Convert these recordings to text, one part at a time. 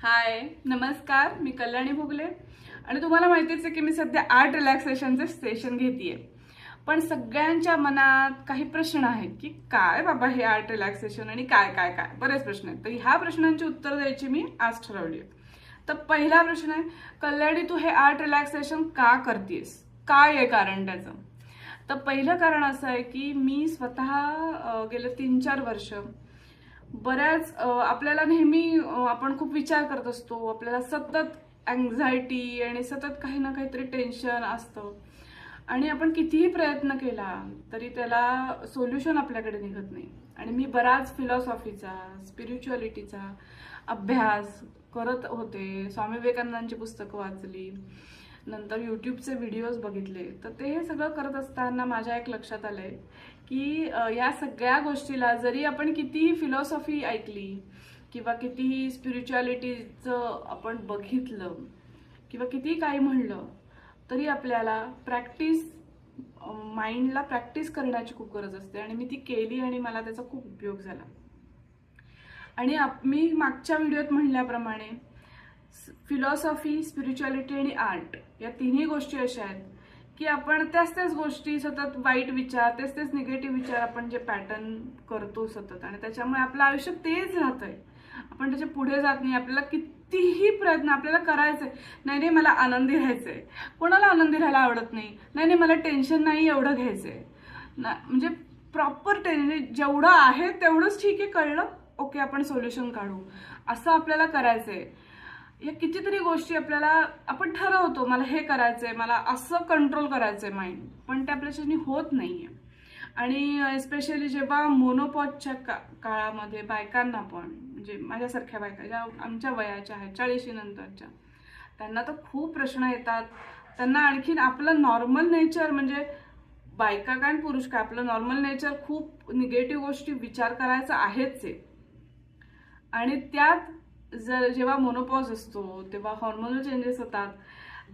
हाय नमस्कार मी कल्याणी भोगले. आणि तुम्हाला माहितीच आहे की मी सध्या आर्ट रिलॅक्सेशनचे सेशन घेतेय. पण सगळ्यांच्या मनात काही प्रश्न आहेत की काय बाबा हे आर्ट रिलॅक्सेशन आणि काय काय काय? बरेच प्रश्न आहेत. तर ह्या प्रश्नांची उत्तर द्यायची मी आज ठरवली आहे. तर पहिला प्रश्न आहे कल्याणी तू हे आर्ट रिलॅक्सेशन का करतेस काय आहे कारण त्याचं? तर पहिलं कारण असं आहे की मी स्वतः गेलं गेले तीन चार वर्ष बऱ्याच आपल्याला नेहमी आपण खूप विचार करत असतो. आपल्याला सतत अँझायटी आणि सतत काही ना काहीतरी टेन्शन असतं. आणि आपण कितीही प्रयत्न केला तरी त्याला सोल्युशन आपल्याकडे निघत नाही. आणि मी बराच फिलॉसॉफीचा स्पिरिच्युअलिटीचा अभ्यास करत होते. स्वामी विवेकानंदांची पुस्तकं वाचली. नंतर यूट्यूबचे व्हिडिओज बघितले. तर ते हे सगळं करत असताना माझ्या एक लक्षात आलंय की या सगळ्या गोष्टीला जरी आपण कितीही फिलॉसॉफी ऐकली किंवा कितीही स्पिरिच्युअलिटीचं आपण बघितलं किंवा कितीही काही म्हणलं तरी आपल्याला प्रॅक्टिस माइंडला प्रॅक्टिस करण्याची खूप गरज असते आणि मी ती केली आणि मला त्याचा खूप उपयोग झाला. आणि आप- मी मागच्या व्हिडिओत म्हणल्याप्रमाणे फिलॉसॉफी स्पिरिच्युअलिटी आणि आर्ट या तिन्ही गोष्टी अशा आहेत की आपण त्याच त्याच गोष्टी सतत वाईट विचार तेच तेच निगेटिव्ह विचार आपण जे पॅटर्न करतो सतत आणि त्याच्यामुळे आपलं आयुष्य तेच राहतंय. आपण त्याच्या पुढे जात नाही आपल्याला कितीही प्रयत्न आपल्याला करायचंय. नाही नाही मला आनंदी राहायचंय. कोणाला आनंदी राहायला आवडत नाही. नाही नाही मला टेन्शन नाही एवढं घ्यायचंय. ना- म्हणजे प्रॉपर टेन्शन जेवढं आहे तेवढंच ठीक आहे कळलं ओके आपण सोल्युशन काढू. असं आपल्याला करायचंय. या कितीतरी गोष्टी आपल्याला आपण ठरवतो मला हे करायचंय मला असं कंट्रोल करायचंय माइंड पण ते आपल्याच्यानी होत नाहीये. आणि एस्पेशली जेव्हा मोनोपॉजच्या का काळामध्ये बायकांना पण म्हणजे माझ्यासारख्या बायका ज्या आमच्या वयाच्या आहेत चाळीशी नंतरच्या त्यांना तर खूप प्रश्न येतात. त्यांना आणखीन आपलं नॉर्मल नेचर म्हणजे बायका काय आणि पुरुष काय आपलं नॉर्मल नेचर खूप निगेटिव्ह गोष्टी विचार करायचा आहेच आहे. आणि त्यात जर जेव्हा मोनोपॉज असतो तेव्हा हॉर्मोनल चेंजेस होतात.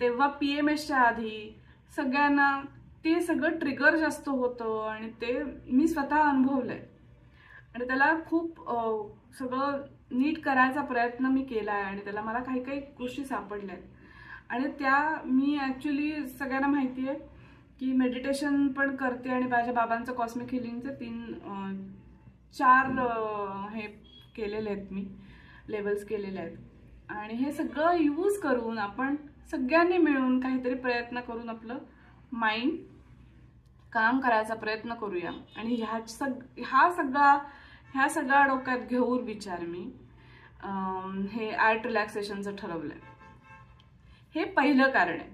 तेव्हा पी एम एसच्या आधी सगळ्यांना ते सगळं ट्रिगर जास्त होतं आणि ते मी स्वतः अनुभवलं आहे आणि त्याला खूप सगळं नीट करायचा प्रयत्न मी केला आहे आणि त्याला मला काही काही गोष्टी सापडल्या आहेत आणि त्या मी ॲक्च्युली सगळ्यांना माहिती आहे की मेडिटेशन पण करते आणि माझ्या बाबांचं कॉस्मिक हिलिंगचं तीन चार हे केलेले आहेत मी. लेवल्स केलेले आहेत. आणि हे सगळं यूज करून आपण सगळ्यांनी मिळून काहीतरी प्रयत्न करून आपलं माइंड काम करायचा प्रयत्न करूया. आणि ह्या सग हा सगळा ह्या सगळ्या डोक्यात घेऊन विचार मी. हे आर्ट रिलॅक्सेशनचं ठरवलंय. हे पहिलं कारण आहे.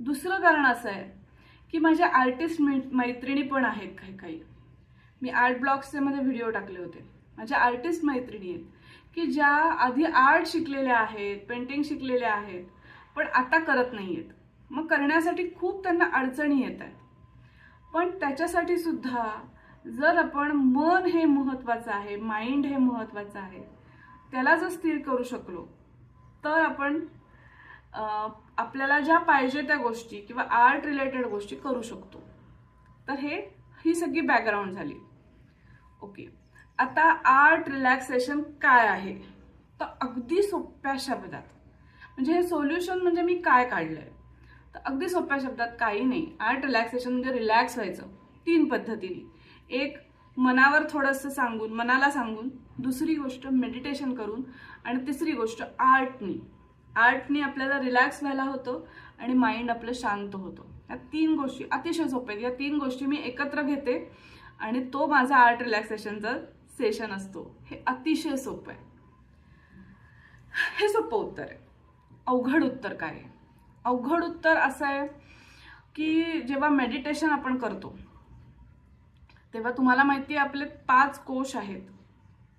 दुसरं कारण असं आहे की माझ्या आर्टिस्ट मैत्रिणी पण आहेत काही काही मी आर्ट ब्लॉग्सचे मध्ये व्हिडिओ टाकले होते. माझ्या आर्टिस्ट मैत्रिणी आहेत. की ज्या आधी आर्ट शिकलेल्या आहेत पेंटिंग शिकलेल्या आहेत पण आता करत नाही आहेत मग करण्यासाठी खूप त्यांना अडचणी येत आहेत. पण त्याच्यासाठी सुद्धा जर आपण मन हे महत्त्वाचं आहे माइंड हे महत्त्वाचं आहे त्याला जर स्थिर करू शकलो तर आपण आपल्याला ज्या पाहिजे त्या गोष्टी किंवा आर्ट रिलेटेड गोष्टी करू शकतो. तर हे ही सगळी बॅकग्राऊंड झाली. ओके. आता आर्ट रिलॅक्सेशन काय आहे? तर अगदी सोप्या शब्दात. म्हणजे हे सोल्युशन म्हणजे मी काय काढलंय? तर अगदी सोप्या शब्दात काही नाही. आर्ट रिलॅक्सेशन म्हणजे रिलॅक्स व्हायचं. तीन पद्धतीने. एक मनावर थोडंसं सांगून मनाला सांगून. दुसरी गोष्ट मेडिटेशन करून. आणि तिसरी गोष्ट आर्टनी. आर्टनी आपल्याला रिलॅक्स व्हायला होतं आणि माइंड आपलं शांत होतं. या तीन गोष्टी अतिशय सोप्या आहेत. या तीन गोष्टी मी एकत्र घेते आणि तो माझा आर्ट रिलॅक्सेशनचा सेशन असतो. हे अतिशय सोपं आहे. हे सोपं उत्तर आहे. अवघड उत्तर काय आहे? अवघड उत्तर असं आहे की जेव्हा मेडिटेशन आपण करतो तेव्हा तुम्हाला माहिती आहे आपले पाच कोश आहेत.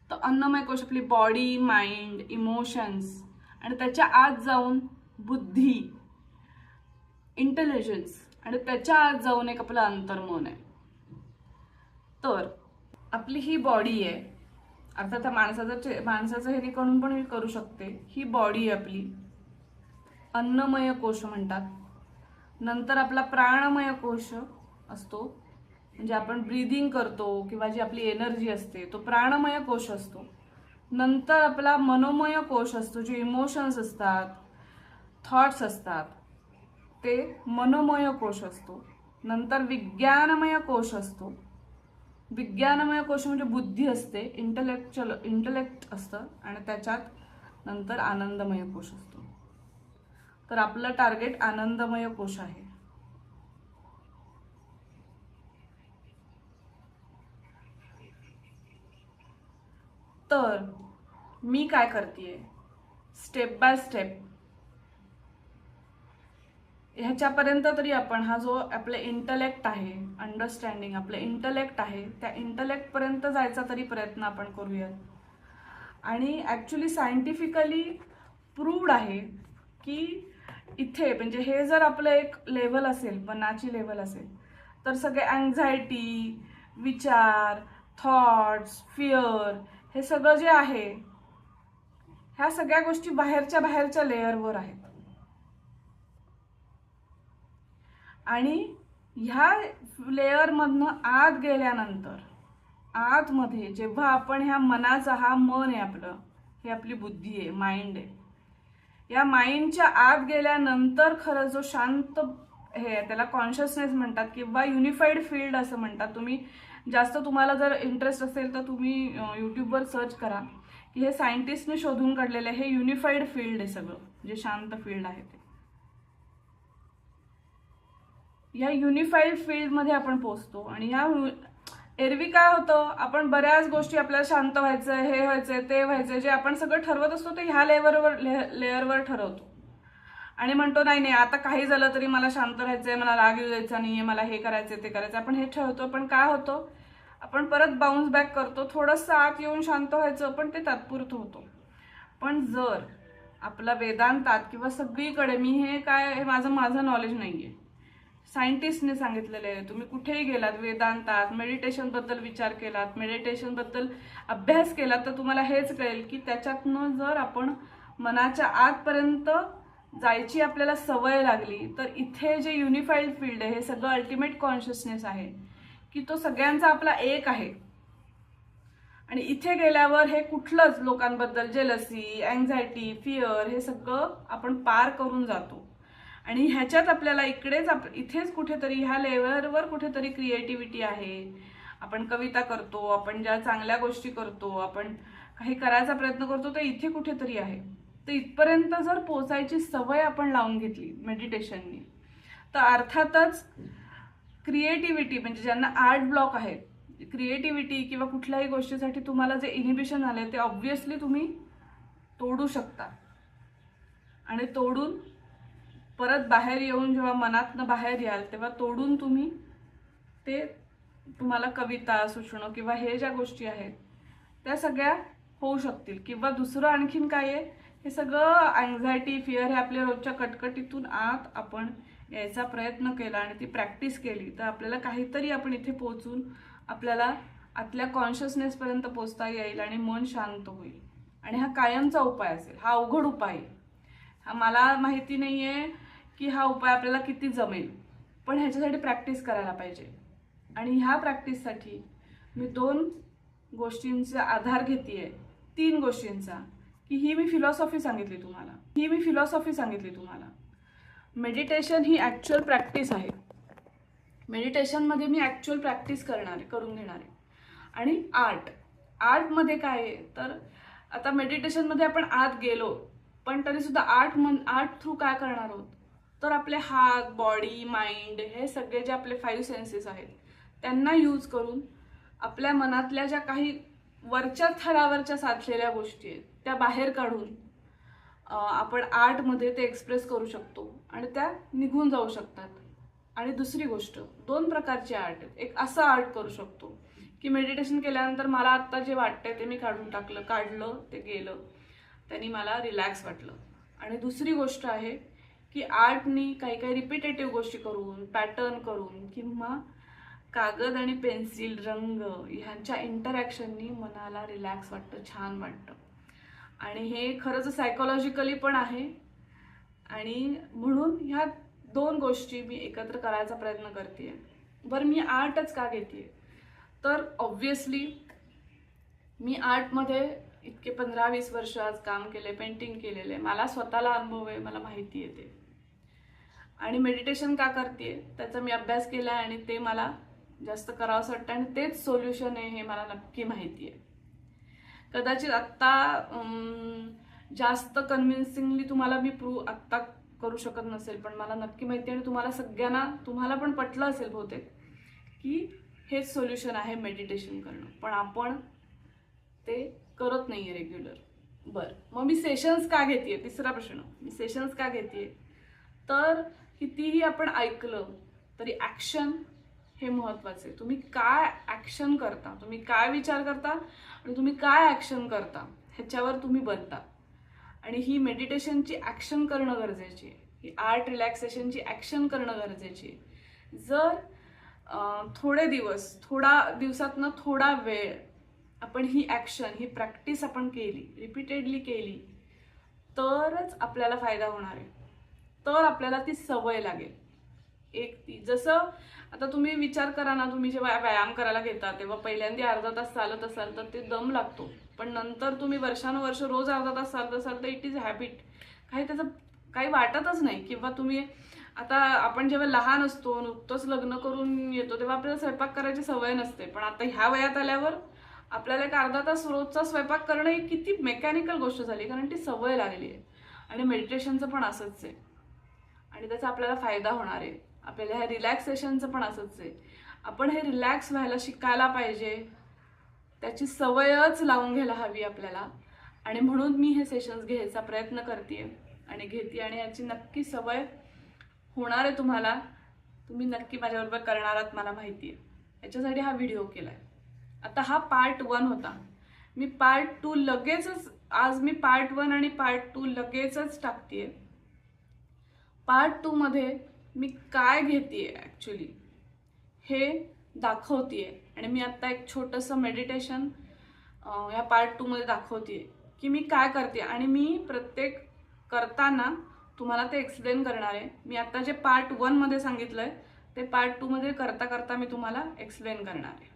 तर अन्नमय कोश आपली बॉडी माइंड इमोशन्स आणि त्याच्या आत जाऊन बुद्धी इंटेलिजन्स आणि त्याच्या आत जाऊन एक आपलं अंतर्मन आहे. तर आपली ही बॉडी आहे. अर्थात माणसाचं चे- माणसाचं हे करून पण मी करू शकते. ही बॉडी आहे आपली. अन्नमय कोश म्हणतात. नंतर आपला प्राणमय कोश असतो. म्हणजे आपण ब्रीदिंग करतो किंवा जी आपली एनर्जी असते तो प्राणमय कोश असतो. नंतर आपला मनोमय कोश असतो जे इमोशन्स असतात थॉट्स असतात ते मनोमय कोश असतो. नंतर विज्ञानमय कोश असतो. विज्ञानमय कोश म्हणजे बुद्धी असते इंटलेक्च्युअल इंटलेक्ट असतं आणि त्याच्यात नंतर आनंदमय कोश असतो. तर आपलं टार्गेट आनंदमय कोश आहे. तर मी काय करते स्टेप बाय स्टेप ह्याच्यापर्यंत तरी आपण हा जो आपले इंटलेक्ट आहे अंडरस्टँडिंग आपलं इंटलेक्ट आहे त्या इंटलेक्टपर्यंत जायचा तरी प्रयत्न आपण करूयात. आणि ॲक्च्युली सायंटिफिकली प्रूव्ड आहे की इथे म्हणजे हे जर आपलं एक लेवल असेल मनाची लेवल असेल तर सगळे अँझायटी विचार थॉट्स फिअर हे सगळं जे आहे ह्या सगळ्या गोष्टी बाहेरच्या बाहेरच्या लेअरवर आहेत. आणि ह्या लेअरमधनं आत गेल्यानंतर आतमध्ये जेव्हा आपण ह्या मनाचा हा मन आहे आपलं हे आपली बुद्धी आहे माइंड आहे. या माइंडच्या आत गेल्यानंतर खरं जो शांत हे आहे, त्याला कॉन्शियसनेस म्हणतात किंवा युनिफाईड फील्ड असं म्हणतात. तुम्ही जास्त तुम्हाला जर इंटरेस्ट असेल तर तुम्ही यूट्यूबवर सर्च करा. की हे सायंटिस्टने शोधून काढलेलं आहे हे युनिफाईड फील्ड आहे सगळं जे शांत फील्ड आहे ते. या युनिफाईड फील्डमध्ये आपण पोचतो आणि या एरवी काय होतं? आपण बऱ्याच गोष्टी आपल्याला शांत व्हायचं हे व्हायचंय ते व्हायचंय जे आपण सगळं ठरवत असतो ते ह्या लेवलवर लेअरवर ठरवतो. आणि म्हणतो नाही नाही आता काही झालं तरी मला शांत राहायचंय मला राग येऊ द्यायचा आहे मला हे करायचंय ते करायचं आपण हे ठरवतो पण काय होतं? आपण परत बाउन्स बॅक करतो थोडंसं आत येऊन शांत व्हायचं पण ते तात्पुरतं होतो. पण जर आपला वेदांतात किंवा सगळीकडे मी हे काय हे माझं माझं नॉलेज नाहीये सायंटिस्टने सांगितलेलं आहे. तुम्ही कुठेही गेलात वेदांतात मेडिटेशनबद्दल विचार केलात मेडिटेशनबद्दल अभ्यास केलात तर तुम्हाला हेच कळेल की त्याच्यातनं जर आपण मनाच्या आतपर्यंत जायची आपल्याला सवय लागली तर इथे जे युनिफाईड फील्ड आहे हे सगळं अल्टिमेट कॉन्शियसनेस आहे की तो सगळ्यांचा आपला एक आहे. आणि इथे गेल्यावर हे कुठलंच लोकांबद्दल जेलसी अँझायटी फिअर हे सगळं आपण पार करून जातो. आणि ह्याच्यात आपल्याला इकडेच आप इथेच कुठेतरी ह्या लेवलवर कुठेतरी क्रिएटिव्हिटी आहे. आपण कविता करतो आपण ज्या चांगल्या गोष्टी करतो आपण काही करायचा प्रयत्न करतो ते इथे कुठेतरी आहे. तर इथपर्यंत जर पोचायची सवय आपण लावून घेतली मेडिटेशननी तर अर्थातच क्रिएटिव्हिटी म्हणजे ज्यांना आर्ट ब्लॉक आहे क्रिएटिव्हिटी किंवा कुठल्याही गोष्टीसाठी तुम्हाला जे इनिबिशन आले ते ऑब्व्हियसली तुम्ही तोडू शकता. आणि तोडून परत बाहेर येऊन जेव्हा मनातनं बाहेर याल तेव्हा तोडून तुम्ही ते तुम्हाला कविता सुचणं किंवा हे ज्या गोष्टी आहेत त्या सगळ्या होऊ शकतील. किंवा दुसरं आणखीन काय आहे? हे सगळं अँझायटी फिअर हे आपल्या रोजच्या कटकटीतून आत आपण यायचा प्रयत्न केला आणि ती प्रॅक्टिस केली तर आपल्याला काहीतरी आपण इथे पोचून आपल्याला आतल्या कॉन्शियसनेसपर्यंत पोचता येईल आणि मन शांत होईल. आणि हा कायमचा उपाय असेल हा अवघड उपाय आहे. हा मला माहिती नाही आहे की हा उपाय आपल्याला किती जमेल? पण ह्याच्यासाठी प्रॅक्टिस करायला पाहिजे. आणि ह्या प्रॅक्टिससाठी मी दोन गोष्टींचा आधार घेते तीन गोष्टींचा. की ही मी फिलॉसॉफी सांगितली तुम्हाला. ही मी फिलॉसॉफी सांगितली तुम्हाला. मेडिटेशन ही ॲक्च्युअल प्रॅक्टिस आहे. मेडिटेशनमध्ये मी ॲक्च्युअल प्रॅक्टिस करणार आहे करून घेणार. आहे आणि आर्ट आर्टमध्ये काय आहे? तर आता मेडिटेशनमध्ये आपण आत गेलो पण तरीसुद्धा आर्ट मन आर्ट थ्रू काय करणार आहोत? तर आपले हात बॉडी माइंड हे सगळे जे आपले फाईव्ह सेन्सेस आहेत त्यांना यूज करून आपल्या मनातल्या ज्या काही वरच्या थरावरच्या साधलेल्या गोष्टी आहेत त्या बाहेर काढून आपण आर्टमध्ये ते एक्सप्रेस करू शकतो आणि त्या निघून जाऊ शकतात. आणि दुसरी गोष्ट दोन प्रकारचे आर्ट आहेत. एक असं आर्ट करू शकतो की मेडिटेशन केल्यानंतर मला आत्ता जे वाटतंय ते मी काढून टाकलं काढलं ते गेलं. त्यांनी मला रिलॅक्स वाटलं. आणि दुसरी गोष्ट आहे की आर्टनी काही काही रिपिटेटिव्ह गोष्टी करून पॅटर्न करून किंवा कागद आणि पेन्सिल रंग ह्यांच्या इंटरॅक्शननी मनाला रिलॅक्स वाटतं छान वाटतं. आणि हे खरंच सायकोलॉजिकली पण आहे. आणि म्हणून ह्या दोन गोष्टी मी एकत्र करायचा प्रयत्न करते बरं मी आर्टच का घेते तर ऑब्व्हियसली मी आर्टमध्ये इतके पंधरा वीस वर्ष आज काम केले पेंटिंग केलेले मला स्वतःला अनुभव आहे मला माहिती येते आणि मेडिटेशन का करते त्याचा मी अभ्यास केला आहे आणि ते मला जास्त करावंसं वाटतं आणि तेच सोल्युशन आहे हे मला नक्की माहिती आहे. कदाचित आत्ता जास्त कन्व्हिन्सिंगली तुम्हाला मी प्रूव्ह आत्ता करू शकत नसेल पण मला नक्की माहिती आहे आणि तुम्हाला सगळ्यांना तुम्हाला पण पटलं असेल बहुतेक की हेच सोल्युशन आहे मेडिटेशन करणं. पण आपण ते करत नाही आहे रेग्युलर बरं. मग मी सेशन्स का घेते तिसरा प्रश्न. मी सेशन्स का घेते तर कितीही आपण ऐकलं तरी ॲक्शन हे महत्त्वाचे तुम्ही काय ॲक्शन करता? तुम्ही काय विचार करता? आणि तुम्ही काय ॲक्शन करता? ह्याच्यावर तुम्ही बनता. आणि ही मेडिटेशनची ॲक्शन करणं गरजेची आहे. ही आर्ट रिलॅक्सेशनची ॲक्शन करणं गरजेची आहे. जर थोडे दिवस थोडा दिवसातनं थोडा वेळ आपण ही ॲक्शन ही प्रॅक्टिस आपण केली रिपीटेडली केली तरच आपल्याला फायदा होणार आहे. तर आपल्याला ती सवय लागेल. एक ती. जसं आता तुम्ही विचार करा ना तुम्ही जेव्हा व्यायाम करायला घेता तेव्हा पहिल्यांदा अर्धा तास चालत असाल तर ते दम लागतो. पण नंतर तुम्ही वर्षानुवर्ष रोज अर्धा तास चालत असाल तर इट इज हॅबिट काही त्याचं काही वाटतच नाही. किंवा तुम्ही आता आपण जेव्हा लहान असतो नुकतंच लग्न करून येतो तेव्हा आपल्याला स्वयंपाक करायची सवय नसते. पण आता ह्या वयात आल्यावर आपल्याला एक अर्धा तास रोजचा स्वयंपाक करणं ही किती मेकॅनिकल गोष्ट झाली कारण ती सवय लागली आहे. आणि मेडिटेशनचं पण असंच आहे. आणि त्याचा आपल्याला फायदा होणार आहे. आपल्याला ह्या रिलॅक्सेशनचं पण असंच आहे. आपण हे रिलॅक्स व्हायला शिकायला पाहिजे. त्याची सवयच लावून घ्यायला हवी आपल्याला. आणि म्हणून मी हे सेशन्स घ्यायचा प्रयत्न करते आणि घेते आणि याची नक्की सवय होणार आहे तुम्हाला. तुम्ही नक्की माझ्याबरोबर करणार आहात मला माहिती आहे. याच्यासाठी हा व्हिडिओ केला आहे आता हा पार्ट वन होता. मी पार्ट टू लगेचच आज मी पार्ट वन आणि पार्ट टू लगेचच टाकते पार्ट टूमध्ये मी काय घेते ॲक्च्युली हे दाखवते आणि मी आत्ता एक छोटंसं मेडिटेशन या पार्ट टूमध्ये दाखवते की मी काय करते आणि मी प्रत्येक करताना तुम्हाला ते एक्सप्लेन करणार आहे. मी आत्ता जे पार्ट वनमध्ये सांगितलं आहे ते पार्ट टूमध्ये करता करता मी तुम्हाला एक्सप्लेन करणार आहे.